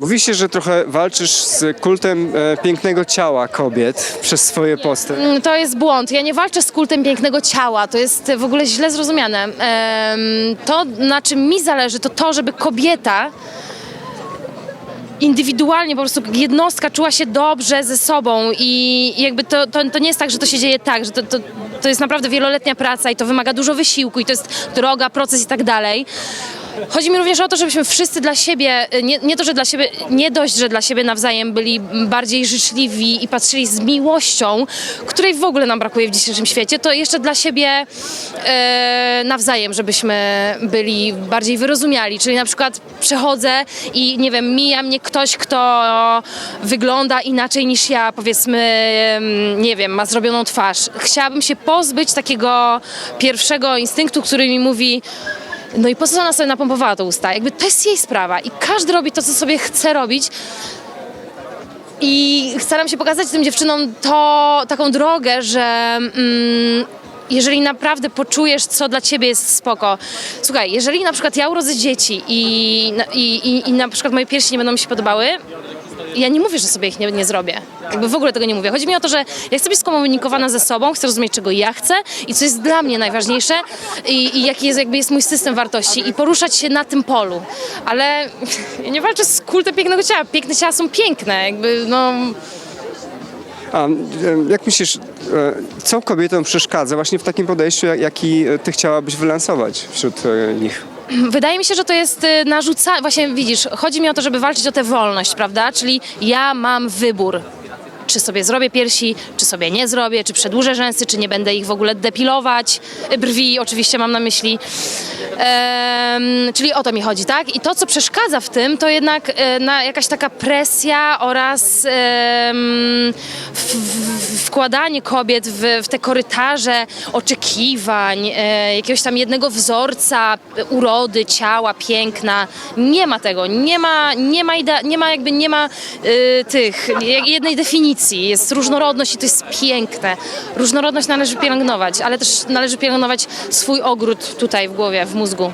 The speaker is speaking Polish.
Mówi się, że trochę walczysz z kultem e, pięknego ciała kobiet przez swoje posty. Mm, To jest błąd. Ja nie walczę z kultem pięknego ciała. To jest w ogóle źle zrozumiane. To, na czym mi zależy, to to, żeby kobieta indywidualnie po prostu jednostka czuła się dobrze ze sobą i jakby to, to, to nie jest tak, że to się dzieje tak, że to, to, to jest naprawdę wieloletnia praca i to wymaga dużo wysiłku i to jest droga, proces i tak dalej. Chodzi mi również o to, żebyśmy wszyscy dla siebie, nie, nie to, że dla siebie, nie dość, że dla siebie nawzajem byli bardziej życzliwi i patrzyli z miłością, której w ogóle nam brakuje w dzisiejszym świecie, to jeszcze dla siebie e, nawzajem, żebyśmy byli bardziej wyrozumiali. Czyli na przykład przechodzę i nie wiem, mija mnie ktoś, kto wygląda inaczej niż ja, powiedzmy, nie wiem, ma zrobioną twarz. Chciałabym się pozbyć takiego pierwszego instynktu, który mi mówi, no i po co ona sobie napompowała to usta? Jakby to jest jej sprawa i każdy robi to, co sobie chce robić. I staram się pokazać tym dziewczynom to, taką drogę, że mm, jeżeli naprawdę poczujesz, co dla ciebie jest spoko. Słuchaj, jeżeli na przykład ja urodzę dzieci i, i, i, i na przykład moje piersi nie będą mi się podobały, ja nie mówię, że sobie ich nie, nie zrobię. Jakby w ogóle tego nie mówię. Chodzi mi o to, że ja chcę być skomunikowana ze sobą, chcę rozumieć, czego ja chcę i co jest dla mnie najważniejsze i, i jaki jest, jakby jest mój system wartości i poruszać się na tym polu. Ale ja nie walczę z kultem pięknego ciała. Piękne ciała są piękne. Jakby, no, A e, jak myślisz, e, co kobietom przeszkadza właśnie w takim podejściu, jak- jaki ty chciałabyś wylansować wśród e, nich? Wydaje mi się, że to jest y, narzuca... Właśnie widzisz, chodzi mi o to, żeby walczyć o tę wolność, prawda? Czyli ja mam wybór. Czy sobie zrobię piersi, czy sobie nie zrobię, czy przedłużę rzęsy, czy nie będę ich w ogóle depilować. Brwi oczywiście mam na myśli. Em, czyli o to mi chodzi, tak? I to, co przeszkadza w tym, to jednak e, na jakaś taka presja oraz w, w, wkładanie kobiet w, w te korytarze oczekiwań, e, jakiegoś tam jednego wzorca e, urody, ciała, piękna. Nie ma tego, nie ma, nie ma, nie ma jakby, nie ma e, tych, jednej definicji. Jest różnorodność i to jest piękne. Różnorodność należy pielęgnować, ale też należy pielęgnować swój ogród tutaj w głowie, w mózgu.